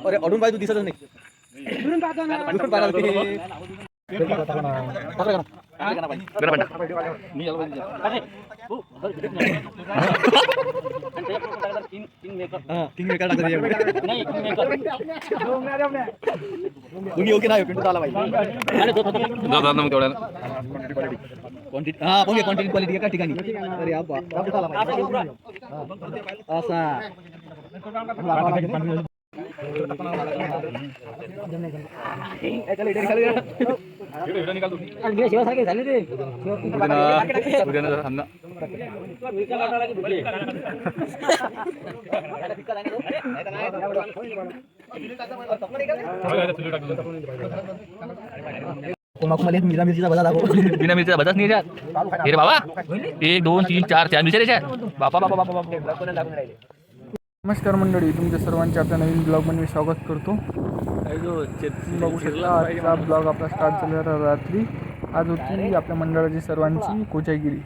अरे अडून बाई तू दिसतच नाही. दुरून पाहिला ते. हा, किंग मेकर टाकतात याच्यामध्ये. दोन्ही ओके नाही पिंटू आला पाहिजे. जातात ना मग तेवढ्याला क्वांटिटी हा बघूया क्वांटिटी क्वालिटी एका ठिकाणी. अरे हा बा- दाबून मिरचीचा दाखव बिना मिरच्या बजाच नाही याच्यात बाबा एक दोन तीन चार चार मिरच्या याच्यात बापा बापा बापा बापा नमस्कार मंडळी तुमच्या सर्वांचे आपल्या नवीन ब्लॉगमध्ये मी स्वागत करतो. तुम्ही बघू शकता आजचा ब्लॉग आपला स्टार्ट झाला रात्री. आज होती आपल्या मंडळाची सर्वांची कोचागिरी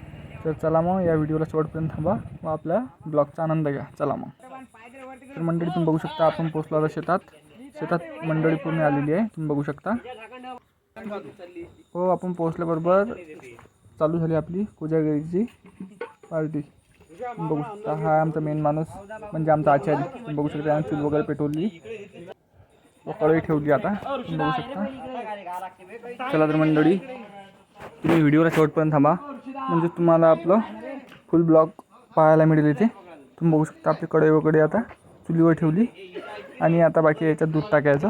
तर चला मग या व्हिडिओला शेवटपर्यंत थांबा. व आपल्या ब्लॉगचा आनंद घ्या. चला मग. तर मंडळी तुम्ही बघू शकता आपण पोचलो आता शेतात. शेतात मंडळी पूर्ण आलेली आहे. तुम्ही बघू शकता. हो आपण पोचल्याबरोबर चालू झाली आपली कोजागिरीची पार्टी बघू शकता हा आमचा मेन माणूस म्हणजे आमचा आचार्य. बघू शकता याने चूल वगैरे पेटवली. कळी कढई ठेवली आता. तुम्ही बघू शकता. चला तर मंडळी तुम्ही व्हिडिओला शेवटपर्यंत थांबा. म्हणजे तुम्हाला आपलं फुल ब्लॉग पाहायला मिळेल इथे. तुम्ही बघू शकता आपली कढई वगैरे आता चुलीवर ठेवली. आणि आता बाकी याच्यात दूध टाकायचं.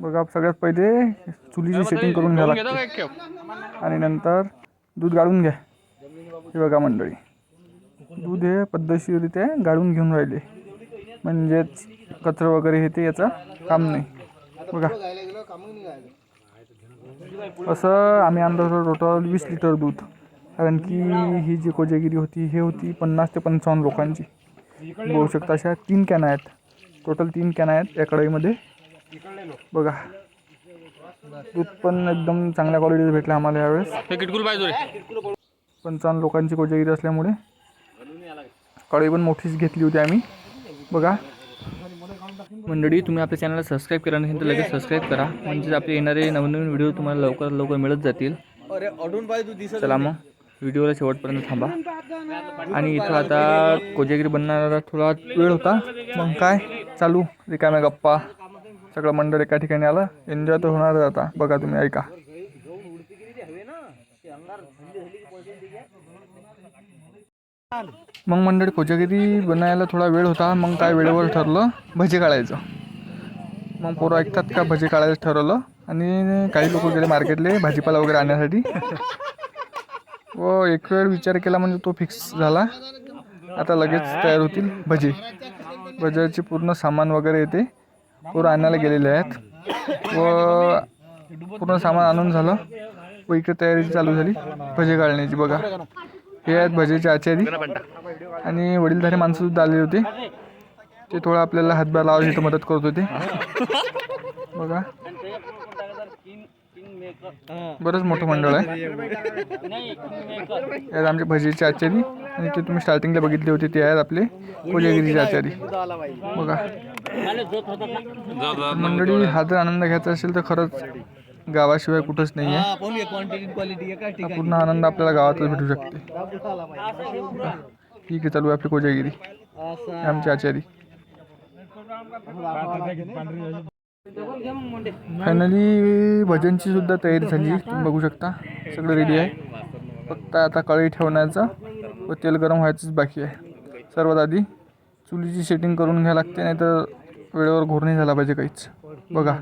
बघा सगळ्यात पहिले चुलीची सेटिंग करून घ्यावं लागते. आणि नंतर दूध गाळून घ्या. हे बघा मंडळी. दूध हे पद्धतशीररित्या गाळून घेऊन राहिले. म्हणजेच कचरा वगैरे हे ते याचं काम नाही. बघा. असं आम्ही आणलं होतं टोटल वीस लिटर दूध. कारण की ही जी कोजागिरी होती हे होती पन्नास ते पंचावन्न लोकांची. बघू शकता अशा तीन कॅन आहेत. टोटल तीन कॅन आहेत या कढईमध्ये. बघा. दूध पण एकदम चांगल्या क्वालिटीचं भेटलं आम्हाला यावेळेस. हे किटकुल पाहिजे रे पंचावन्न लोकांची कोजागिरी असल्यामुळे. कढई पण मोठीच घेतली होती आम्ही. बघा. मंडळी तुम्ही आपल्या चॅनलला सबस्क्राईब केला नसेल तर लगेच सबस्क्राईब करा. म्हणजे आपले येणारे नवनवीन व्हिडिओ तुम्हाला लवकर लवकर मिळत जातील. चला मग. व्हिडिओला शेवटपर्यंत थांबा. आणि इथं आता कोजागिरी बनणारा थोडा वेळ होता. मग काय? चालू. रिकाम्या गप्पा. सगळं मंडळ एका ठिकाणी आलं. एन्जॉय तर होणारच आता. बघा तुम्ही ऐका. मग मंडळी कोजागिरी बनायला थोडा वेळ होता. मग काय वेळेवर ठरलं? भजी काढायचं. मग पोरं ऐकतात का भजी काढायचं ठरवलं? आणि काही लोक गेले मार्केटले भाजीपाला वगैरे आणण्यासाठी. व हो, एक वेळ विचार केला म्हणजे तो फिक्स झाला. आता लगेच तयार होतील भजी. भज्याचे पूर्ण सामान वगैरे येते. पोरं आणायला गेलेले आहेत. व पूर्ण सामान आणून झालं. व इकडे तयारी चालू झाली. भजे घालण्याची बघा. हे आहेत भजेचे आचारी. आणि वडीलधारी माणसंसुद्धा आलेली होती. होते ते थोडं आपल्याला हातभार लावायला इथं मदत करत होते. बघा. बरंच मोठं मंडळ आहे. यात आमचे भजेचे आचारी. ते तुम्ही स्टार्टिंगला बघितले होते ते आहेत आपले कोजागिरीचे आचारी. बघा. मंडळी हा जर आनंद घ्यायचा असेल तर खरंच गावाशिवाय कुठंच नाही आहे पूर्ण आनंद आपल्याला गावातच भेटू शकते. ठीक आहे चालू आहे आपली कोजागिरी. आमचे आचारी. फायनली भजनची सुद्धा तयारी झाली. तुम्ही बघू शकता. सगळं रेडी आहे. फक्त आता कढई ठेवण्याचं. व तेल गरम व्हायचंच बाकी आहे. सर्वात आधी चुलीची सेटिंग करून घ्यायला लागते नाही तर वेळेवर घोर नाही झाला पाहिजे काहीच. बघा.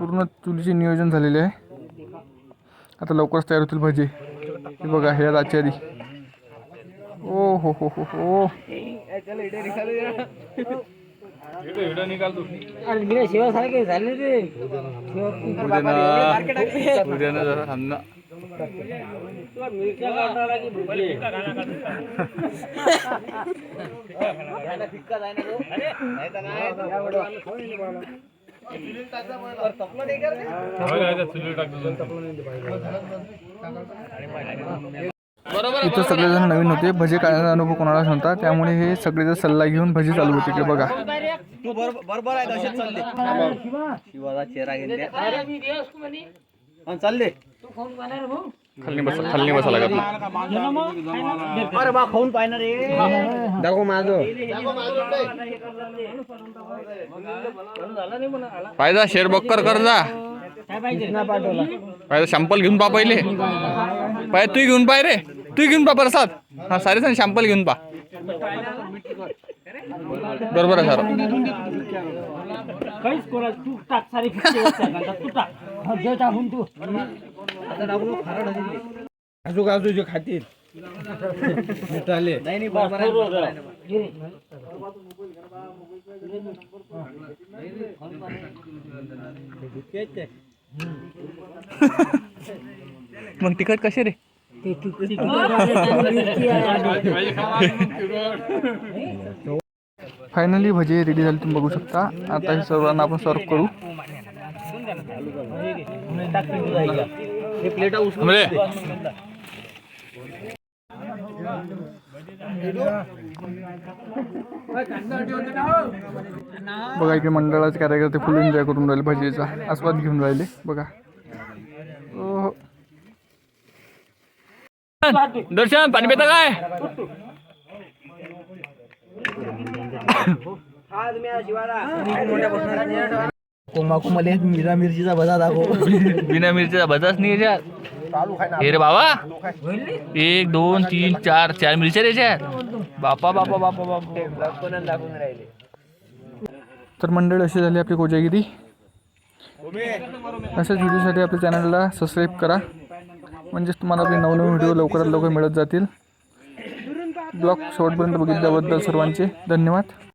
पूर्ण चुलीचे नियोजन झालेले आहे. आता लवकरच तयार होतील भजे. बघा हे आचारी. आधी ओ हो हो हो हो. निकाल इथं सगळेजण नवीन होते. भजे काढण्याचा अनुभव कोणाला सांगता? त्यामुळे हे सगळेजण सल्ला घेऊन भजी चालू होते की बघा. तू बरोबर आहे शिवाचा चेहरा घेतला चालले. खाली बसा खाली बसा लागत अरे बा खाऊन पाहिणार रे दाखव माझं फायदा शेअर बक्कर कर जा. फायदा शॅम्पल घेऊन पा पहिले. पाय तू घेऊन पाय रे. तू घेऊन पा प्रसाद. हा सारे जण शॅम्पल घेऊन पा. बरोबर आहे सर काहीच कोणा तू टाक सारी तू टाक हा, जे टाकून तू आजूबाजूचे खातील नाही नाही बरोबर आहे. मग तिकट कसे रे तू- फायनली भजी रेडी झाली तुम्ही बघू शकता. आता हे सर्वांना आपण सर्व करू. बघा इकडे मंडळाचे कार्यकर्ते फुल एन्जॉय करून राहिले भजीचा. आस्वाद घेऊन राहिले. बघा. दर्शन पाणी पिता काय? कोमाकू मध्ये मिरा मिरचीचा भजा दाखव. बिना मिरचीचा भजाच नाही याच्यात. हे रे बाबा. एक दोन तीन चार चार मिरच्या रे याच्यात. बापा बापा बापा बापा. तर मंडळ अशी झाली आपली कोजागिरी. अशाच व्हिडिओसाठी आपल्या चॅनलला सबस्क्राईब करा. म्हणजेच तुम्हाला आपले नवनवीन व्हिडिओ लवकरात लवकर मिळत जातील. ब्लॉग शेवटपर्यंत बघितल्याबद्दल सर्वांचे धन्यवाद.